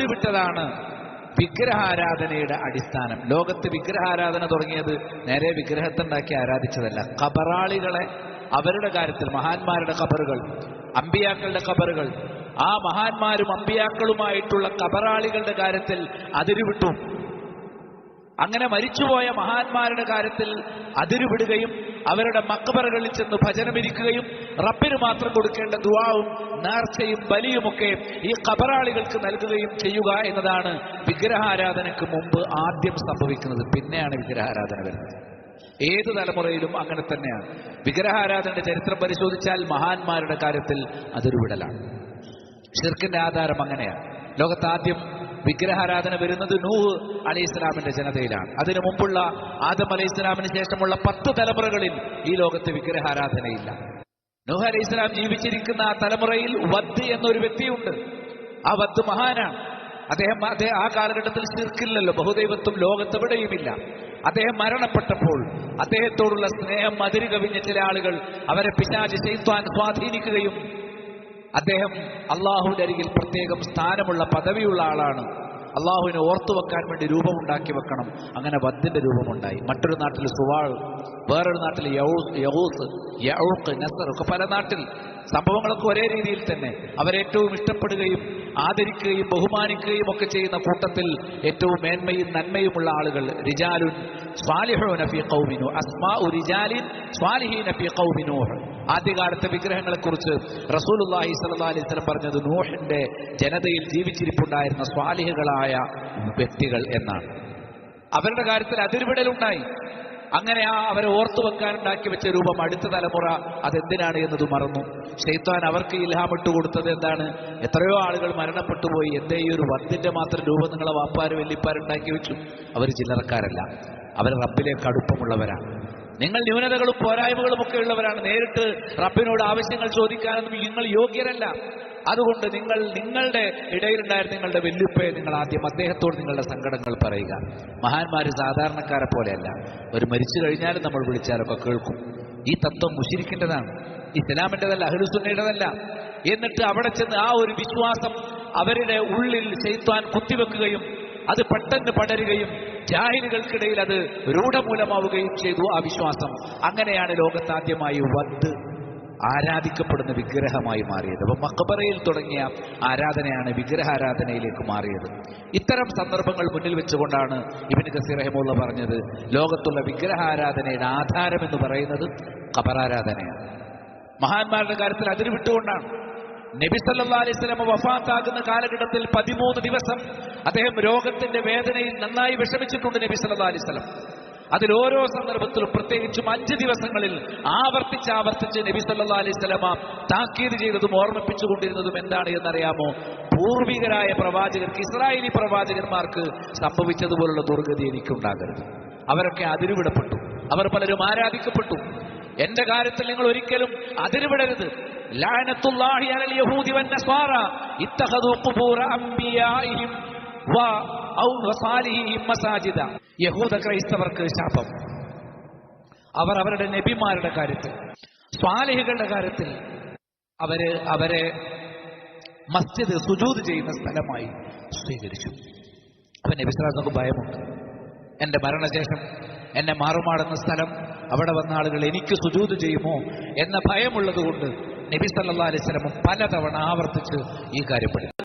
അതിരുവിട്ടതാണ് വിഗ്രഹാരാധനയുടെ അടിസ്ഥാനം. ലോകത്ത് വിഗ്രഹാരാധന തുടങ്ങിയത് നേരെ വിഗ്രഹത്തുണ്ടാക്കി ആരാധിച്ചതല്ല. കബറാളികളെ അവരുടെ കാര്യത്തിൽ മഹാന്മാരുടെ കബറുകൾ അമ്പിയാക്കളുടെ കബറുകൾ ആ മഹാന്മാരും അമ്പിയാക്കളുമായിട്ടുള്ള കബറാളികളുടെ കാര്യത്തിൽ അതിരുവിട്ടു. അങ്ങനെ മരിച്ചുപോയ മഹാന്മാരുടെ കാര്യത്തിൽ അതിരുവിടുകയും അവരുടെ മക്കബറകളിൽ ചെന്ന് ഭജനമിരിക്കുകയും റബ്ബിന് മാത്രം കൊടുക്കേണ്ട ദുവാവും നേർച്ചയും ബലിയുമൊക്കെ ഈ കബറാളികൾക്ക് നൽകുകയും ചെയ്യുക എന്നതാണ് വിഗ്രഹാരാധനയ്ക്ക് മുമ്പ് ആദ്യം സംഭവിക്കുന്നത്. പിന്നെയാണ് വിഗ്രഹാരാധന വരുന്നത്. ഏത് തലമുറയിലും അങ്ങനെ തന്നെയാണ്. വിഗ്രഹാരാധനയുടെ ചരിത്രം പരിശോധിച്ചാൽ മഹാന്മാരുടെ കാര്യത്തിൽ അതൊരു അതിരുവിടലാണ് ഷിർക്കിന്റെ ആധാരം അങ്ങനെയാണ്. ലോകത്ത് ആദ്യം വിഗ്രഹാരാധന വരുന്നത് നൂഹ് അലൈഹി ഇസ്ലാമിന്റെ ജനതയിലാണ്. അതിനു മുമ്പുള്ള ആദം അലൈഹി ഇസ്ലാമിന് ശേഷമുള്ള പത്ത് തലമുറകളിൽ ഈ ലോകത്ത് വിഗ്രഹാരാധനയില്ല. നൂഹ് അലൈഹി ഇസ്ലാം ജീവിച്ചിരിക്കുന്ന ആ തലമുറയിൽ വദ് എന്നൊരു വ്യക്തിയുണ്ട്. ആ വദ് മഹാനാണ്. അദ്ദേഹം അദ്ദേഹം ആ കാലഘട്ടത്തിൽ ശിർക്കില്ലല്ലോ. ബഹുദൈവത്വം ലോകത്തെവിടെയുമില്ല. അദ്ദേഹം മരണപ്പെട്ടപ്പോൾ അദ്ദേഹത്തോടുള്ള സ്നേഹം മതിരി കവിഞ്ഞ ചില ആളുകൾ അവരെ പിശാചി ചെയ്ത്വാൻ സ്വാധീനിക്കുകയും അദ്ദേഹം അള്ളാഹുവിന്റെ അരികിൽ പ്രത്യേകം സ്ഥാനമുള്ള പദവിയുള്ള ആളാണ്. അള്ളാഹുവിനെ ഓർത്തു വെക്കാൻ വേണ്ടി രൂപമുണ്ടാക്കി വെക്കണം. അങ്ങനെ വദ്ദിന്റെ രൂപമുണ്ടായി. മറ്റൊരു നാട്ടിൽ സുവാൾ വേറൊരു നാട്ടിൽ യഹൂസ് യൗക്ക് നസർ ഒക്കെ പല നാട്ടിൽ സംഭവങ്ങളൊക്കെ ഒരേ രീതിയിൽ തന്നെ. അവരേറ്റവും ഇഷ്ടപ്പെടുകയും ആദരിക്കുകയും ബഹുമാനിക്കുകയും ഒക്കെ ചെയ്യുന്ന കൂട്ടത്തിൽ ഏറ്റവും മേന്മയും നന്മയുമുള്ള ആളുകൾ റിജാലുൻ സ്വാലിഹോ ഫീ കൗമിനു അസ്മാ റിജാലിൻ സ്വാലിഹി ഫീ ഖൗമിനൂഹ് ആദ്യകാലത്തെ വിഗ്രഹങ്ങളെക്കുറിച്ച് സ്വല്ലല്ലാഹി അലൈഹി വസല്ലം പറഞ്ഞത് നൂഹിന്റെ ജനതയിൽ ജീവിച്ചിരിപ്പുണ്ടായിരുന്ന സ്വാലിഹുകളായ വ്യക്തികൾ എന്നാണ്. അവരുടെ കാര്യത്തിൽ അതിർവിടലുണ്ടായി അങ്ങനെ ആ അവരെ ഓർത്തു വെക്കാനുണ്ടാക്കി വെച്ച രൂപം അടുത്ത തലമുറ അതെന്തിനാണ് എന്നത് മറന്നു. ഷെയ്ത്താൻ അവർക്ക് ഇൽഹാമിട്ട് കൊടുത്തത് എന്താണ്? എത്രയോ ആളുകൾ മരണപ്പെട്ടു പോയി. എന്തേ ഈ ഒരു വത്തിന്റെ മാത്രം രൂപം നിങ്ങളെ വാപ്പാര് വെല്ലിപ്പാരുണ്ടാക്കി വെച്ചു? അവർ ചില്ലറക്കാരല്ല. അവർ റബ്ബിലേക്ക് അടുപ്പമുള്ളവരാണ് നിങ്ങൾ ന്യൂനതകളും പോരായ്മകളും ഒക്കെ ഉള്ളവരാണ്. നേരിട്ട് റബ്ബിനോട് ആവശ്യങ്ങൾ ചോദിക്കാനൊന്നും നിങ്ങൾ യോഗ്യരല്ല. അതുകൊണ്ട് നിങ്ങൾ നിങ്ങളുടെ ഇടയിലുണ്ടായിരുന്ന നിങ്ങളുടെ വെല്ലുപ്പയെ നിങ്ങൾ ആദ്യം അദ്ദേഹത്തോട് നിങ്ങളുടെ സങ്കടങ്ങൾ പറയുക. മഹാന്മാര് സാധാരണക്കാരെ പോലെയല്ല. ഒരു മരിച്ചു കഴിഞ്ഞാലും നമ്മൾ വിളിച്ചാലൊക്കെ കേൾക്കും. ഈ തത്വം മുഷിരിക്കേണ്ടതാണ്. ഇസ്ലാമിന്റെതല്ല അഹ്ലുസുന്നയുടേതല്ല. എന്നിട്ട് അവിടെ ചെന്ന് ആ ഒരു വിശ്വാസം അവരുടെ ഉള്ളിൽ ചെയ്ത്താൻ കുത്തിവെക്കുകയും അത് പെട്ടെന്ന് പടരുകയും ജാഹിലുകൾക്കിടയിൽ അത് രൂഢമൂലമാവുകയും ചെയ്തു ആ വിശ്വാസം. അങ്ങനെയാണ് ലോകത്താദ്യമായി വദ് ആരാധിക്കപ്പെടുന്ന വിഗ്രഹമായി മാറിയത്. അപ്പൊ മക്കബറയിൽ തുടങ്ങിയ ആരാധനയാണ് വിഗ്രഹാരാധനയിലേക്ക് മാറിയത്. ഇത്തരം സന്ദർഭങ്ങൾ മുന്നിൽ വെച്ചുകൊണ്ടാണ് ഇബിൻ കസീർ റഹിമുള്ള പറഞ്ഞത് ലോകത്തുള്ള വിഗ്രഹാരാധനയുടെ ആധാരം എന്ന് പറയുന്നത് ഖബറാരാധനയാണ്. മഹാന്മാരുടെ കാര്യത്തിൽ അതിര് വിട്ടുകൊണ്ടാണ് നബി സല്ലാ അലൈഹി സ്വലമ വഫാത്താകുന്ന കാലഘട്ടത്തിൽ പതിമൂന്ന് ദിവസം അദ്ദേഹം രോഗത്തിന്റെ വേദനയിൽ നന്നായി വിഷമിച്ചിട്ടുണ്ട് നബി സല്ലാ അലൈഹി സ്വലം അതിൽ ഓരോ സന്ദർഭത്തിലും പ്രത്യേകിച്ചും അഞ്ച് ദിവസങ്ങളിൽ ആവർത്തിച്ച് ആവർത്തിച്ച് നബി സല്ലാ അലൈഹി സ്വലമ താക്കീത് ചെയ്തതും ഓർമ്മിപ്പിച്ചുകൊണ്ടിരുന്നതും എന്താണ് എന്നറിയാമോ? പൂർവികരായ പ്രവാചകർക്ക് ഇസ്രായേലി പ്രവാചകന്മാർക്ക് സംഭവിച്ചതുപോലുള്ള ദുർഗതി എനിക്കുണ്ടാകരുത്. അവരൊക്കെ അതിരുവിടപ്പെട്ടു. അവർ പലരും ആരാധിക്കപ്പെട്ടു. എന്റെ കാര്യത്തിൽ നിങ്ങൾ ഒരിക്കലും അതിരുവിടരുത്. യഹൂദി ക്രൈസ്തവർക്ക് ശാപം. അവർ അവരുടെ നബിമാരുടെ കാര്യത്തിൽ സ്വാലിഹികളുടെ കാര്യത്തിൽ അവർ അവരെ മസ്ജിദ് സുജൂത് ചെയ്യുന്ന സ്ഥലമായി സ്വീകരിച്ചു. അപ്പൊ നബിസ്ലാർക്ക് ഭയമുണ്ട്. എന്റെ മരണശേഷം എന്നെ മാറുമാടുന്ന സ്ഥലം അവിടെ വന്ന ആളുകൾ എനിക്ക് സുജൂത് ചെയ്യുമോ എന്ന ഭയമുള്ളത് കൊണ്ട് നബി സല്ലാ അലൈഹി സ്വലമും പലതവണ ആവർത്തിച്ച് ഈ കാര്യം പഠിച്ചു